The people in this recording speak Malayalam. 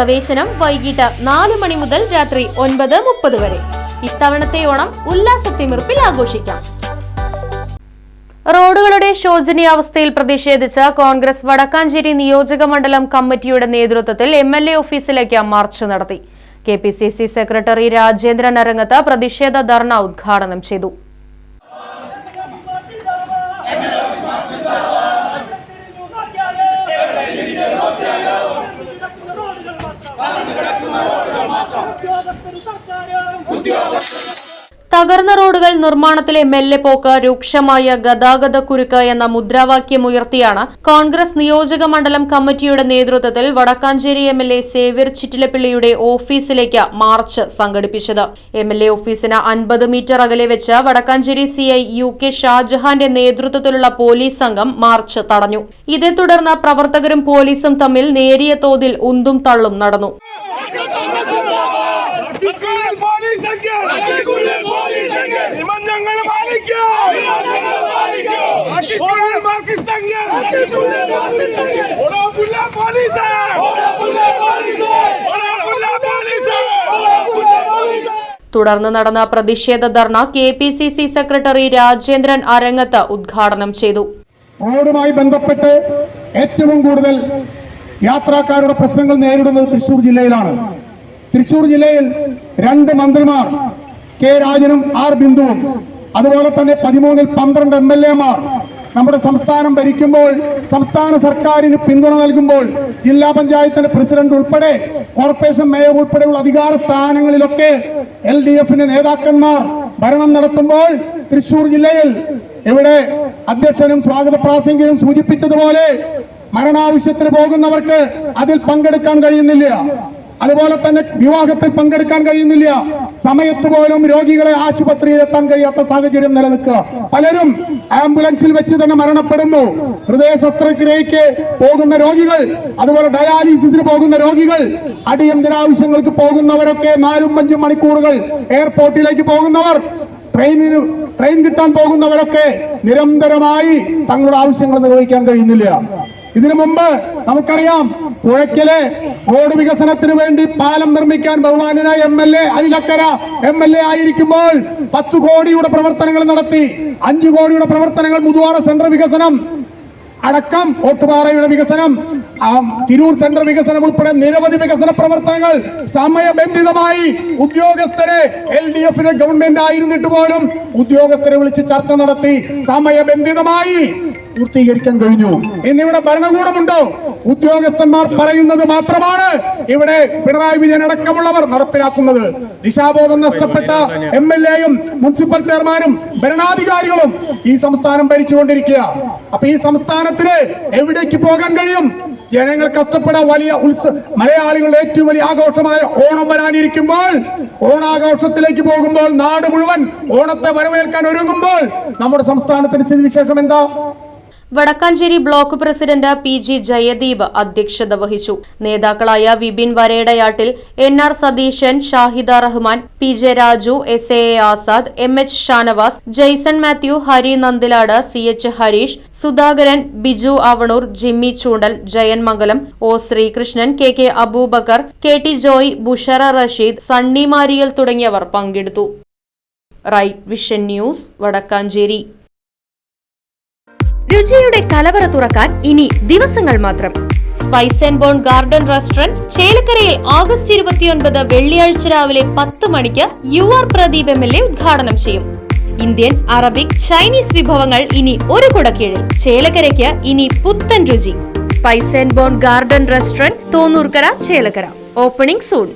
പ്രവേശനം വൈകിട്ട് നാല് മണി മുതൽ രാത്രി ഒൻപത് മുപ്പത് വരെ. ഇത്തവണത്തെ ഓണം ഉല്ലാസത്തിമിർപ്പിൽ ആഘോഷിക്കാം. റോഡുകളുടെ ശോചനീയാവസ്ഥയിൽ പ്രതിഷേധിച്ച് കോൺഗ്രസ് വടക്കാഞ്ചേരി നിയോജക മണ്ഡലം കമ്മിറ്റിയുടെ നേതൃത്വത്തിൽ എം എൽ എ ഓഫീസിലേക്ക് മാർച്ച് നടത്തി. K P C C secretary Rajendran Arangath പ്രതിഷേധ ധർണ ഉദ്ഘാടനം ചെയ്തു. തകർന്ന റോഡുകൾ നിർമ്മാണത്തിലെ മെല്ലെ പോക്ക് രൂക്ഷമായ ഗതാഗത കുരുക്ക് എന്ന മുദ്രാവാക്യമുയർത്തിയാണ് കോൺഗ്രസ് നിയോജക മണ്ഡലം കമ്മിറ്റിയുടെ നേതൃത്വത്തിൽ Vadakkanchery M L A Xavier ചിറ്റിലപ്പിള്ളിയുടെ ഓഫീസിലേക്ക് മാർച്ച് സംഘടിപ്പിച്ചത്. എം എൽ എ ഓഫീസിന് അൻപത് മീറ്റർ അകലെ വെച്ച് Vadakkanchery C I U K ഷാജഹാന്റെ നേതൃത്വത്തിലുള്ള പോലീസ് സംഘം മാർച്ച് തടഞ്ഞു. ഇതേ തുടർന്ന് പ്രവർത്തകരും പോലീസും തമ്മിൽ നേരിയ തോതിൽ ഉന്തും തള്ളും നടന്നു. പോലീസ് തുടർന്ന് നടന്ന പ്രതിഷേധ dharna K P C C secretary Rajendran Arangath ഉദ്ഘാടനം ചെയ്തു. റോഡുമായി ബന്ധപ്പെട്ട് ഏറ്റവും കൂടുതൽ യാത്രക്കാരുടെ പ്രശ്നങ്ങൾ നേരിടുന്നത് തൃശൂർ ജില്ലയിലാണ്. തൃശൂർ ജില്ലയിൽ രണ്ട് മന്ത്രിമാർ കെ രാജനും ആർ ബിന്ദുവും അതുപോലെ തന്നെ പതിമൂന്നിൽ പന്ത്രണ്ട് എം എൽ എമാർ നമ്മുടെ സംസ്ഥാനം ഭരിക്കുമ്പോൾ സംസ്ഥാന സർക്കാരിന് പിന്തുണ നൽകുമ്പോൾ ജില്ലാ പഞ്ചായത്തിന്റെ പ്രസിഡന്റ് ഉൾപ്പെടെ കോർപ്പറേഷൻ മേയർ ഉൾപ്പെടെയുള്ള അധികാര സ്ഥാനങ്ങളിലൊക്കെ എൽ ഡി എഫിന്റെ നേതാക്കന്മാർ ഭരണം നടത്തുമ്പോൾ തൃശൂർ ജില്ലയിൽ ഇവിടെ അധ്യക്ഷനും സ്വാഗത പ്രാസംഗികനും സൂചിപ്പിച്ചതുപോലെ മരണാവശ്യത്തിന് പോകുന്നവർക്ക് അതിൽ പങ്കെടുക്കാൻ കഴിയുന്നില്ല. അതുപോലെ തന്നെ വിവാഹത്തിൽ പങ്കെടുക്കാൻ കഴിയുന്നില്ല. സമയത്ത് പോലും രോഗികളെ ആശുപത്രിയിൽ എത്താൻ കഴിയാത്ത സാഹചര്യം നിലനിൽക്കുക. പലരും ആംബുലൻസിൽ വെച്ച് തന്നെ മരണപ്പെടുന്നു. ഹൃദയ ശസ്ത്രക്രിയയ്ക്ക് പോകുന്ന രോഗികൾ അതുപോലെ ഡയാലിസിസിന് പോകുന്ന രോഗികൾ അടിയന്തര ആവശ്യങ്ങൾക്ക് പോകുന്നവരൊക്കെ നാലും അഞ്ചും മണിക്കൂറുകൾ എയർപോർട്ടിലേക്ക് പോകുന്നവർ ട്രെയിനിന് ട്രെയിൻ കിട്ടാൻ പോകുന്നവരൊക്കെ നിരന്തരമായി തങ്ങളുടെ ആവശ്യങ്ങൾ നിർവഹിക്കാൻ കഴിയുന്നില്ല. ഇതിനു മുമ്പ് നമുക്കറിയാം പുഴയ്ക്കലെ റോഡ് വികസനത്തിന് വേണ്ടി പാലം നിർമ്മിക്കാൻ ബഹുമാനായ M L A Anilakkara M L A ആയിരിക്കുമ്പോൾ പത്ത് കോടിയുടെ പ്രവർത്തനങ്ങൾ നടത്തി. അഞ്ചു കോടിയുടെ പ്രവർത്തനങ്ങൾ മുതുവാറ സെന്റർ വികസനം അടക്കം ഓട്ടുപാറയുടെ വികസനം തിരൂർ സെന്റർ വികസനം ഉൾപ്പെടെ നിരവധി വികസന പ്രവർത്തനങ്ങൾ സമയബന്ധിതമായി ഉദ്യോഗസ്ഥരെ എൽ ഡി എഫിന്റെ ഗവൺമെന്റ് ആയിരുന്നിട്ട് പോലും ഉദ്യോഗസ്ഥരെ വിളിച്ച് ചർച്ച നടത്തി സമയബന്ധിതമായി പൂർത്തീകരിക്കാൻ കഴിഞ്ഞു. ഇന്നിവിടെ ഭരണകൂടമുണ്ടോ? ഉദ്യോഗസ്ഥന്മാർ പറയുന്നത് മാത്രമാണ് ഇവിടെ പിണറായി വിജയൻ അടക്കമുള്ളവർ നടപ്പിലാക്കുന്നത്. ദിശാബോധം നഷ്ടപ്പെട്ട എം എൽ എയും മുനിസിപ്പൽ ചെയർമാനും ഭരണാധികാരികളും ഈ സംസ്ഥാനം ഭരിച്ചുകൊണ്ടിരിക്കുക. അപ്പൊ ഈ സംസ്ഥാനത്തിന് എവിടേക്ക് പോകാൻ കഴിയും? ജനങ്ങൾ കഷ്ടപ്പെടാൻ വലിയ ഉത്സ മലയാളികളുടെ ഏറ്റവും വലിയ ആഘോഷമായ ഓണം വരാനിരിക്കുമ്പോൾ ഓണാഘോഷത്തിലേക്ക് പോകുമ്പോൾ നാട് മുഴുവൻ ഓണത്തെ വരവേൽക്കാൻ ഒരുങ്ങുമ്പോൾ നമ്മുടെ സംസ്ഥാനത്തിന്റെ സ്ഥിതിവിശേഷം എന്താ? Vadakkanchery block president P G Jayadeep അധ്യക്ഷത വഹിച്ചു. നേതാക്കളായ Vipin Varedayattil N R Satheesan Shahida Rahman P J Raju S A Azad M H Shanavas Jaison Mathew Hari Nandilad C H Harish Sudhakaran Biju Avanoor Jimmy Choondal Jayan Mangalam O Sreekrishnan K K Aboobacker K T Joy Bushara Rasheed Sunny Mariyal തുടങ്ങിയവർ പങ്കെടുത്തു. Right vision news Vadakkanchery. രുചിയുടെ കലവറ തുറക്കാൻ ഇനി ദിവസങ്ങൾ മാത്രം. Spice and bon garden restaurant ചേലക്കരയിൽ ഓഗസ്റ്റ് ഇരുപത്തിയൊൻപത് വെള്ളിയാഴ്ച രാവിലെ പത്ത് മണിക്ക് U R Pradeep M L A ഉദ്ഘാടനം ചെയ്യും. ഇന്ത്യൻ അറബിക് ചൈനീസ് വിഭവങ്ങൾ ഇനി ഒരു കുടക്കീഴിൽ. ചേലക്കരയ്ക്ക് ഇനി പുത്തൻ രുചി. Spice and bon garden restaurant Thonnurkara Chelakkara. Opening soon